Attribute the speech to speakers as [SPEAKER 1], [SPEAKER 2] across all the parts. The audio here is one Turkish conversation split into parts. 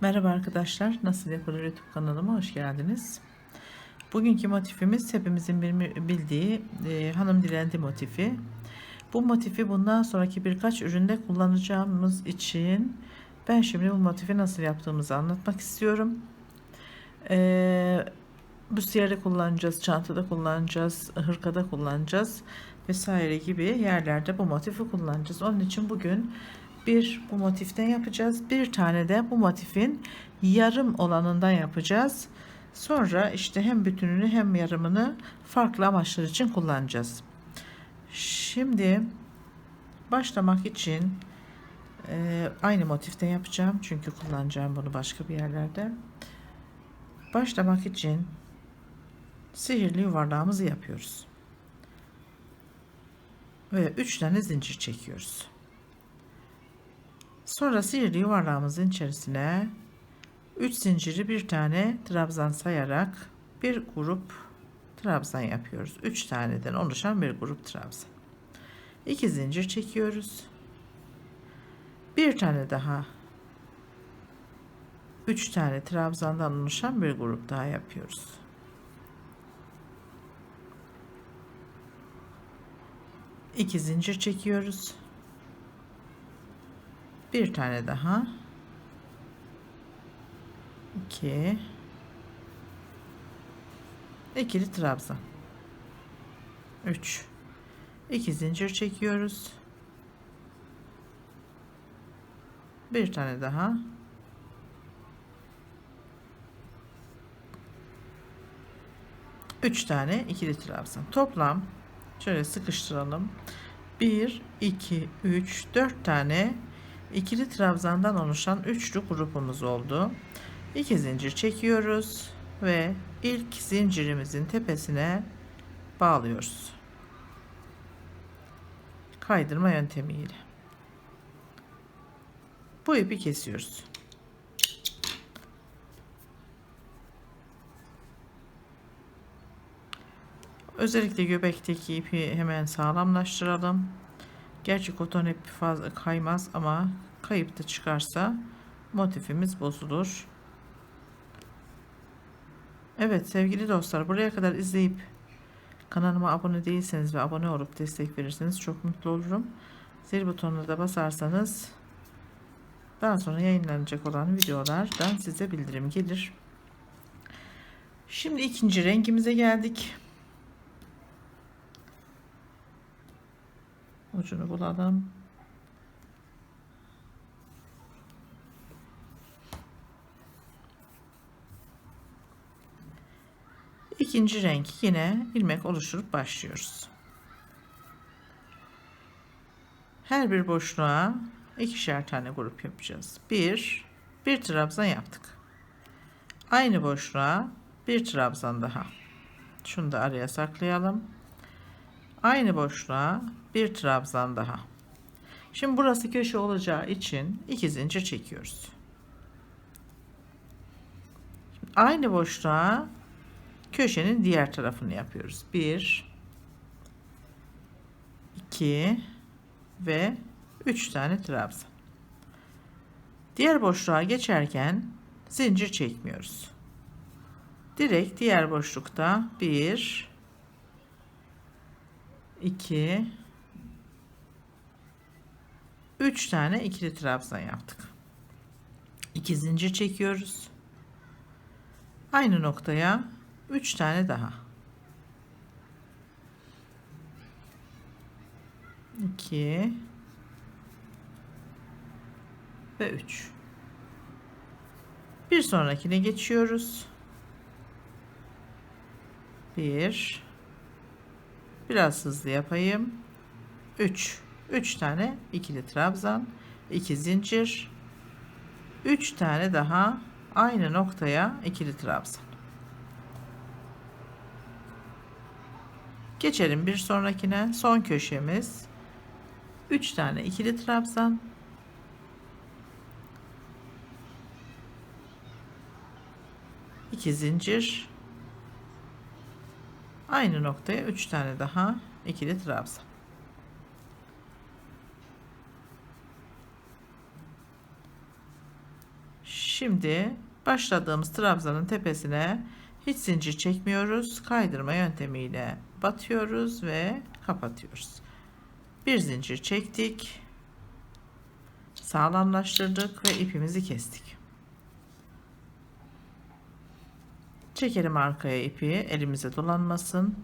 [SPEAKER 1] Merhaba arkadaşlar, Nasıl Yapılır YouTube kanalıma hoş geldiniz. Bugünkü motifimiz hepimizin bildiği e, hanım dilendi motifi. Bu motifi bundan sonraki birkaç üründe kullanacağımız için ben şimdi bu motifi nasıl yaptığımızı anlatmak istiyorum. E, büstiyerde kullanacağız, çantada kullanacağız, hırkada kullanacağız vesaire gibi yerlerde bu motifi kullanacağız. Onun için bugün bir bu motiften yapacağız. Bir tane de bu motifin yarım olanından yapacağız. Sonra işte hem bütününü hem yarımını farklı amaçlar için kullanacağız. Şimdi başlamak için e, aynı motiften yapacağım. Çünkü kullanacağım bunu başka bir yerlerde. Başlamak için sihirli yuvarlağımızı yapıyoruz. Ve 3 tane zincir çekiyoruz. Sonra sihirli yuvarlağımızın içerisine 3 zinciri bir tane trabzan sayarak bir grup trabzan yapıyoruz. 3 taneden oluşan bir grup trabzan. 2 zincir çekiyoruz. Bir tane daha 3 tane trabzandan oluşan bir grup daha yapıyoruz. İki zincir çekiyoruz. Bir tane daha. 2 ikili trabzan. 3 2 zincir çekiyoruz. Bir tane daha. Üç tane ikili trabzan. Toplam şöyle sıkıştıralım. 1 2 3 4 tane ikili trabzandan oluşan üçlü grubumuz oldu. İki zincir çekiyoruz ve ilk zincirimizin tepesine bağlıyoruz. Kaydırma yöntemiyle. Bu ipi kesiyoruz. Özellikle göbekteki ipi hemen sağlamlaştıralım. Gerçi koton ip fazla kaymaz ama kayıp da çıkarsa motifimiz bozulur. Evet sevgili dostlar buraya kadar izleyip kanalıma abone değilseniz ve abone olup destek verirseniz çok mutlu olurum. Zil butonuna da basarsanız daha sonra yayınlanacak olan videolardan size bildirim gelir. Şimdi ikinci rengimize geldik. Ucunu bulalım. İkinci renk yine ilmek oluşturup başlıyoruz. Her bir boşluğa ikişer tane grup yapacağız. Bir, bir trabzan yaptık. Aynı boşluğa bir trabzan daha. Şunu da araya saklayalım. Aynı boşluğa bir trabzan daha. Şimdi burası köşe olacağı için iki zincir çekiyoruz. Şimdi aynı boşluğa köşenin diğer tarafını yapıyoruz. 1 2 ve 3 tane trabzan. Diğer boşluğa geçerken zincir çekmiyoruz. Direkt diğer boşlukta 1 2 3 tane ikili trabzan yaptık. 2 zincir çekiyoruz. Aynı noktaya 3 tane daha. 2 ve 3. Bir sonrakine geçiyoruz. 1 Biraz hızlı yapayım. 3 3 tane ikili trabzan, 2 zincir, 3 tane daha aynı noktaya ikili trabzan. Geçelim bir sonrakine. Son köşemiz. 3 tane ikili trabzan. iki zincir. Aynı noktaya 3 tane daha ikili trabzan. Şimdi başladığımız trabzanın tepesine hiç zincir çekmiyoruz. Kaydırma yöntemiyle batıyoruz ve kapatıyoruz. Bir zincir çektik. Sağlamlaştırdık ve ipimizi kestik. Çekelim arkaya ipi elimize dolanmasın.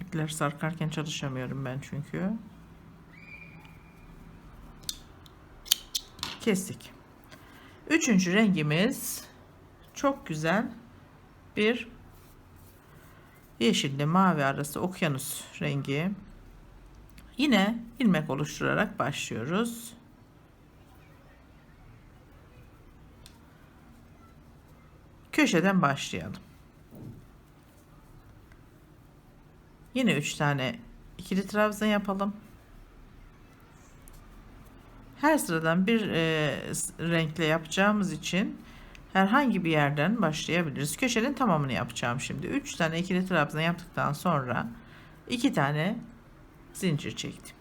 [SPEAKER 1] İpler sarkarken çalışamıyorum ben çünkü. Kestik. Üçüncü rengimiz çok güzel bir yeşille mavi arası okyanus rengi. Yine ilmek oluşturarak başlıyoruz. Köşeden başlayalım. Yine 3 tane ikili trabzan yapalım. Her sıradan bir e, renkle yapacağımız için herhangi bir yerden başlayabiliriz. Köşenin tamamını yapacağım şimdi. 3 tane ikili trabzan yaptıktan sonra 2 tane zincir çektim.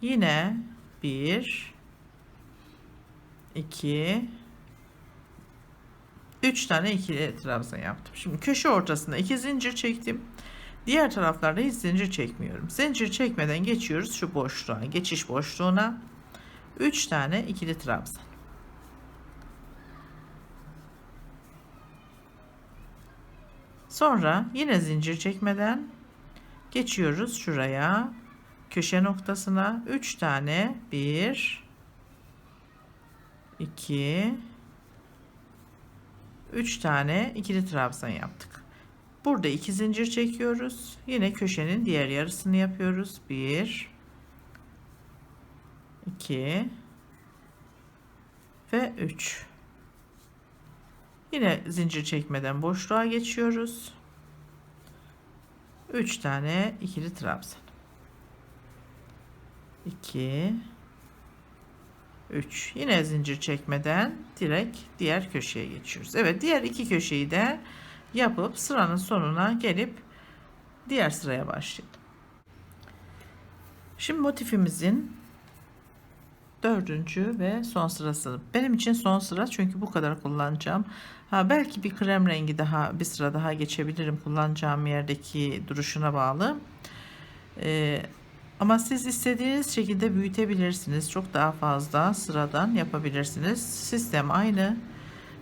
[SPEAKER 1] Yine 1 2 3 tane ikili trabzan yaptım. Şimdi köşe ortasında 2 zincir çektim. Diğer taraflarda hiç zincir çekmiyorum. Zincir çekmeden geçiyoruz şu boşluğa, geçiş boşluğuna. 3 tane ikili trabzan. Sonra yine zincir çekmeden geçiyoruz şuraya. Köşe noktasına 3 tane 1 2 3 tane ikili trabzan yaptık. Burada iki zincir çekiyoruz. Yine köşenin diğer yarısını yapıyoruz. 1 2 ve 3. Yine zincir çekmeden boşluğa geçiyoruz. 3 tane ikili trabzan. 2 3 yine zincir çekmeden direkt diğer köşeye geçiyoruz. Evet diğer iki köşeyi de yapıp sıranın sonuna gelip diğer sıraya başlayalım. Şimdi motifimizin dördüncü ve son sırası. Benim için son sıra çünkü bu kadar kullanacağım. Ha, belki bir krem rengi daha bir sıra daha geçebilirim kullanacağım yerdeki duruşuna bağlı. Ee, ama siz istediğiniz şekilde büyütebilirsiniz. Çok daha fazla sıradan yapabilirsiniz. Sistem aynı.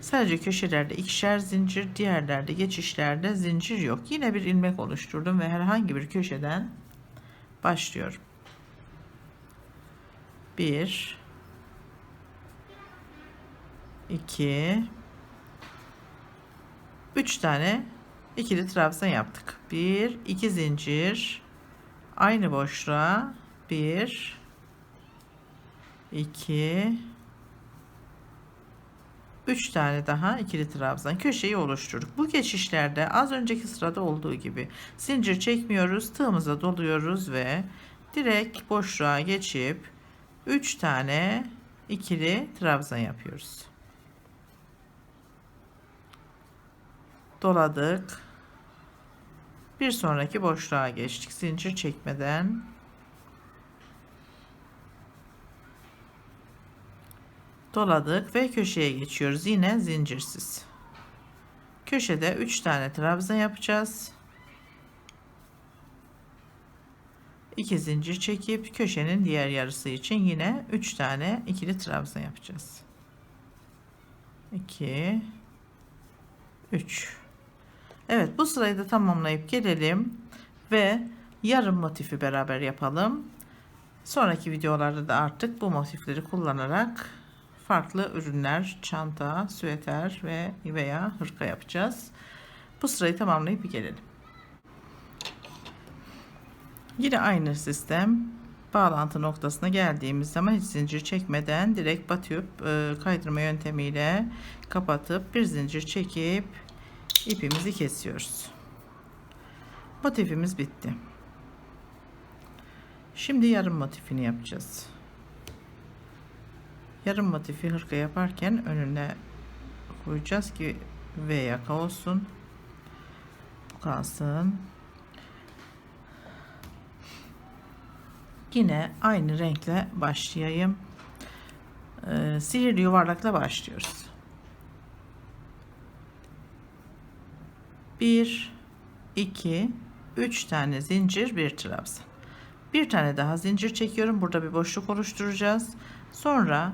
[SPEAKER 1] Sadece köşelerde ikişer zincir, diğerlerde geçişlerde zincir yok. Yine bir ilmek oluşturdum ve herhangi bir köşeden başlıyorum. 1 2 3 tane ikili trabzan yaptık. 1 2 zincir aynı boşluğa 1 2 3 tane daha ikili trabzan köşeyi oluşturduk. Bu geçişlerde az önceki sırada olduğu gibi zincir çekmiyoruz. Tığımıza doluyoruz ve direkt boşluğa geçip 3 tane ikili trabzan yapıyoruz. Doladık. Bir sonraki boşluğa geçtik. Zincir çekmeden doladık ve köşeye geçiyoruz. Yine zincirsiz. Köşede 3 tane trabzan yapacağız. 2 zincir çekip köşenin diğer yarısı için yine 3 tane ikili trabzan yapacağız. 2 3 Evet bu sırayı da tamamlayıp gelelim ve yarım motifi beraber yapalım. Sonraki videolarda da artık bu motifleri kullanarak farklı ürünler, çanta, süeter ve veya hırka yapacağız. Bu sırayı tamamlayıp gelelim. Yine aynı sistem bağlantı noktasına geldiğimiz zaman hiç zincir çekmeden direkt batıp e, kaydırma yöntemiyle kapatıp bir zincir çekip ipimizi kesiyoruz. Motifimiz bitti. Şimdi yarım motifini yapacağız. Yarım motifi hırka yaparken önüne koyacağız ki V yaka olsun. Bu kalsın. Yine aynı renkle başlayayım. e, sihirli yuvarlakla başlıyoruz. 1 2 3 tane zincir bir trabzan. Bir tane daha zincir çekiyorum. Burada bir boşluk oluşturacağız. Sonra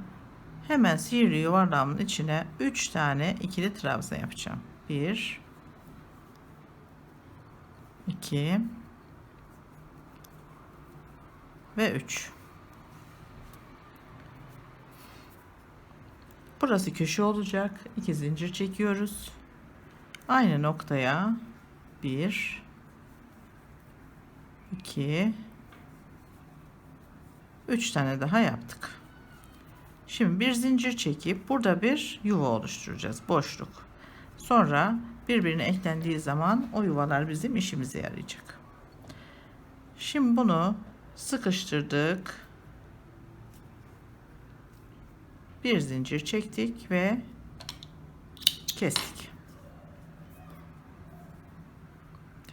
[SPEAKER 1] hemen sihirli yuvarlağımın içine 3 tane ikili trabzan yapacağım. 1 2 ve 3. Burası köşe olacak. 2 zincir çekiyoruz. Aynı noktaya 1 2 3 tane daha yaptık. Şimdi bir zincir çekip burada bir yuva oluşturacağız. Boşluk. Sonra birbirine eklendiği zaman o yuvalar bizim işimize yarayacak. Şimdi bunu sıkıştırdık. Bir zincir çektik ve kestik.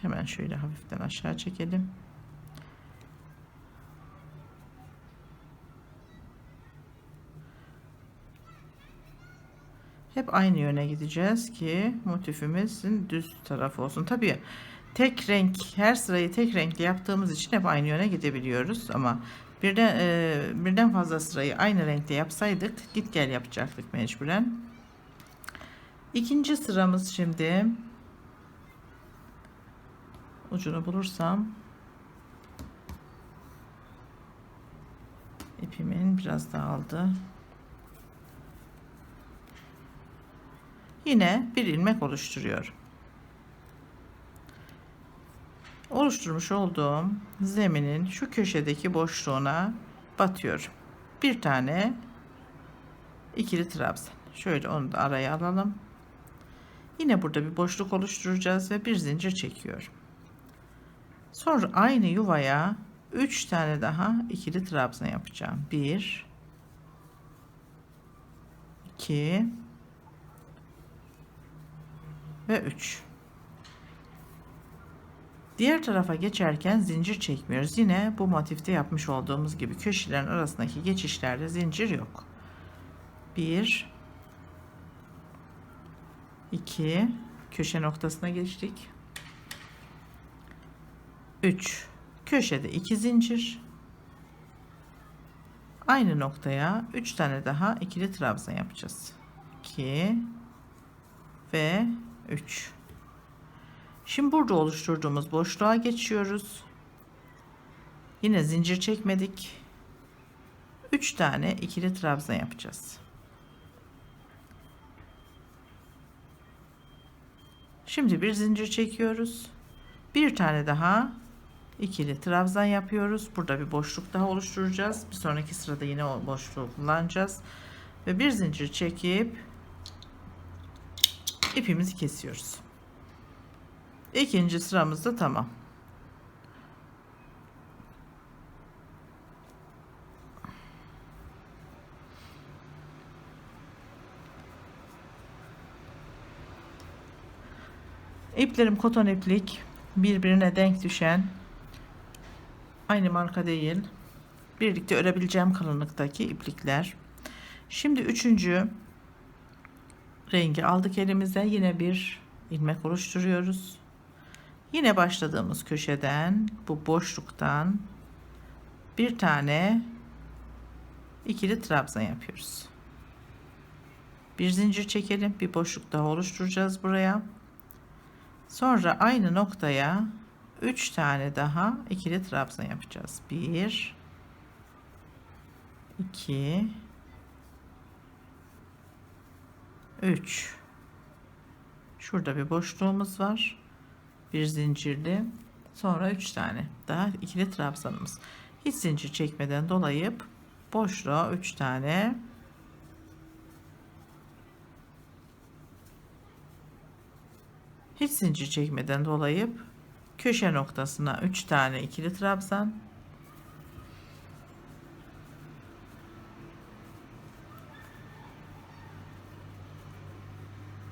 [SPEAKER 1] Hemen şöyle hafiften aşağı çekelim. Hep aynı yöne gideceğiz ki motifimizin düz tarafı olsun. Tabii tek renk her sırayı tek renkli yaptığımız için hep aynı yöne gidebiliyoruz ama birden e, birden fazla sırayı aynı renkte yapsaydık git gel yapacaktık mecburen. İkinci sıramız şimdi ucunu bulursam ipimin biraz dağıldı. Yine bir ilmek oluşturuyorum. Oluşturmuş olduğum zeminin şu köşedeki boşluğuna batıyorum. Bir tane ikili trabzan. Şöyle onu da araya alalım. Yine burada bir boşluk oluşturacağız ve bir zincir çekiyorum. Sonra aynı yuvaya 3 tane daha ikili trabzan yapacağım. 1 2 ve 3. Diğer tarafa geçerken zincir çekmiyoruz. Yine bu motifte yapmış olduğumuz gibi köşelerin arasındaki geçişlerde zincir yok. 1 2 köşe noktasına geçtik. 3 köşede 2 zincir. Aynı noktaya 3 tane daha ikili trabzan yapacağız. 2 ve 3 şimdi burada oluşturduğumuz boşluğa geçiyoruz. Yine zincir çekmedik. 3 tane ikili trabzan yapacağız. Şimdi bir zincir çekiyoruz. Bir tane daha ikili trabzan yapıyoruz burada bir boşluk daha oluşturacağız bir sonraki sırada yine o boşluğu kullanacağız ve bir zincir çekip ipimizi kesiyoruz. İkinci sıramızda tamam. İplerim koton iplik birbirine denk düşen aynı marka değil. Birlikte örebileceğim kalınlıktaki iplikler. Şimdi üçüncü rengi aldık elimize. Yine bir ilmek oluşturuyoruz. Yine başladığımız köşeden bu boşluktan bir tane ikili trabzan yapıyoruz. Bir zincir çekelim. Bir boşluk daha oluşturacağız buraya. Sonra aynı noktaya 3 tane daha ikili trabzan yapacağız. 1 2 3 şurada bir boşluğumuz var. Bir zincirli. Sonra 3 tane daha ikili trabzanımız. Hiç zincir çekmeden dolayıp boşluğa 3 tane hiç zincir çekmeden dolayıp köşe noktasına 3 tane ikili trabzan.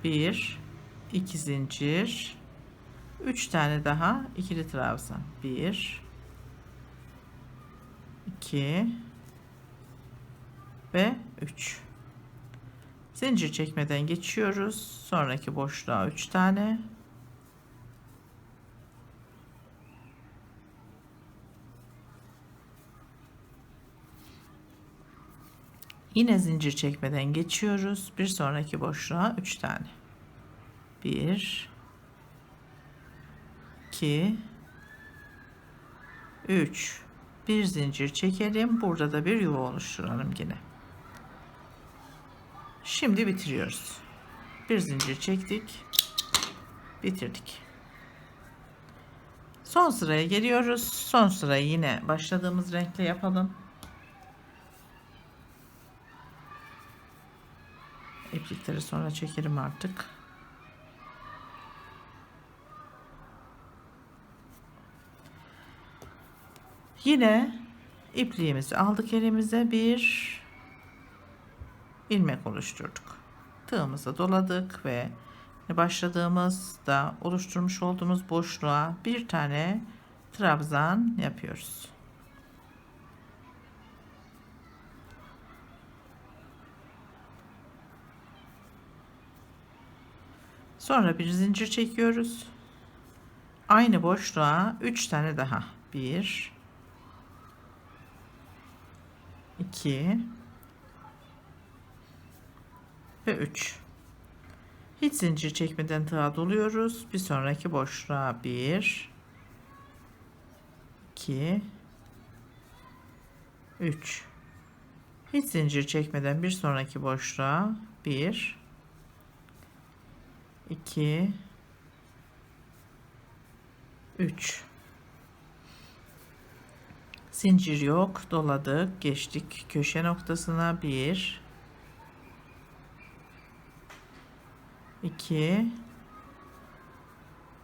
[SPEAKER 1] 1 2 zincir. 3 tane daha ikili trabzan. 1 2 ve 3 zincir çekmeden geçiyoruz. Sonraki boşluğa 3 tane Yine zincir çekmeden geçiyoruz. Bir sonraki boşluğa 3 tane. 1 2 3 bir zincir çekelim. Burada da bir yuva oluşturalım yine. Şimdi bitiriyoruz. Bir zincir çektik. Bitirdik. Son sıraya geliyoruz. Son sırayı yine başladığımız renkle yapalım. İplikleri sonra çekerim artık. Yine ipliğimizi aldık elimize bir ilmek oluşturduk. Tığımızı doladık ve başladığımızda oluşturmuş olduğumuz boşluğa bir tane trabzan yapıyoruz. Sonra bir zincir çekiyoruz. Aynı boşluğa 3 tane daha. 1 2 ve 3. Hiç zincir çekmeden tığa doluyoruz. Bir sonraki boşluğa 1 2 3 Hiç zincir çekmeden bir sonraki boşluğa 1 2 3 zincir yok doladık geçtik köşe noktasına. 1 2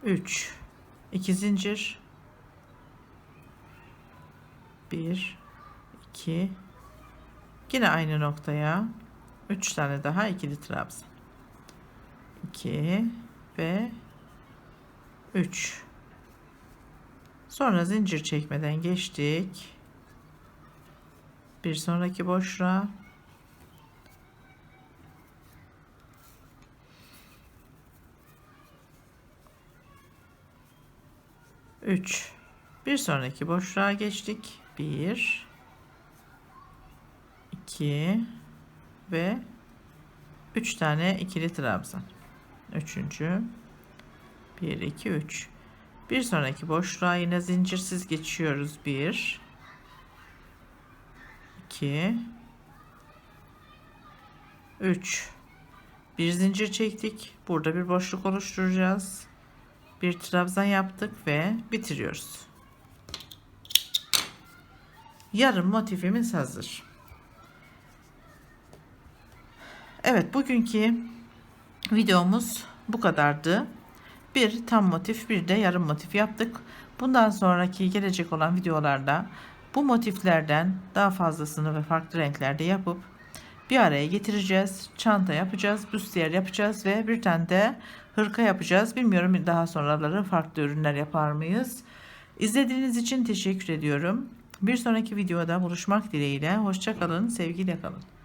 [SPEAKER 1] 3 2 zincir. 1 2 yine aynı noktaya. 3 tane daha ikili trabzan 2 ve 3 sonra zincir çekmeden geçtik bir sonraki boşluğa Üç. Bir sonraki boşluğa geçtik. Bir, iki ve üç tane ikili trabzan. Üçüncü. 1, 2, 3. Bir sonraki boşluğa yine zincirsiz geçiyoruz. 1, 2, 3. Bir zincir çektik. Burada bir boşluk oluşturacağız. Bir trabzan yaptık ve bitiriyoruz. Yarım motifimiz hazır. Evet bugünkü videomuz bu kadardı. Bir tam motif bir de yarım motif yaptık. Bundan sonraki gelecek olan videolarda bu motiflerden daha fazlasını ve farklı renklerde yapıp bir araya getireceğiz. Çanta yapacağız, büstiyer yapacağız ve bir tane de hırka yapacağız. Bilmiyorum daha sonraları farklı ürünler yapar mıyız? İzlediğiniz için teşekkür ediyorum. Bir sonraki videoda buluşmak dileğiyle. Hoşçakalın, sevgiyle kalın.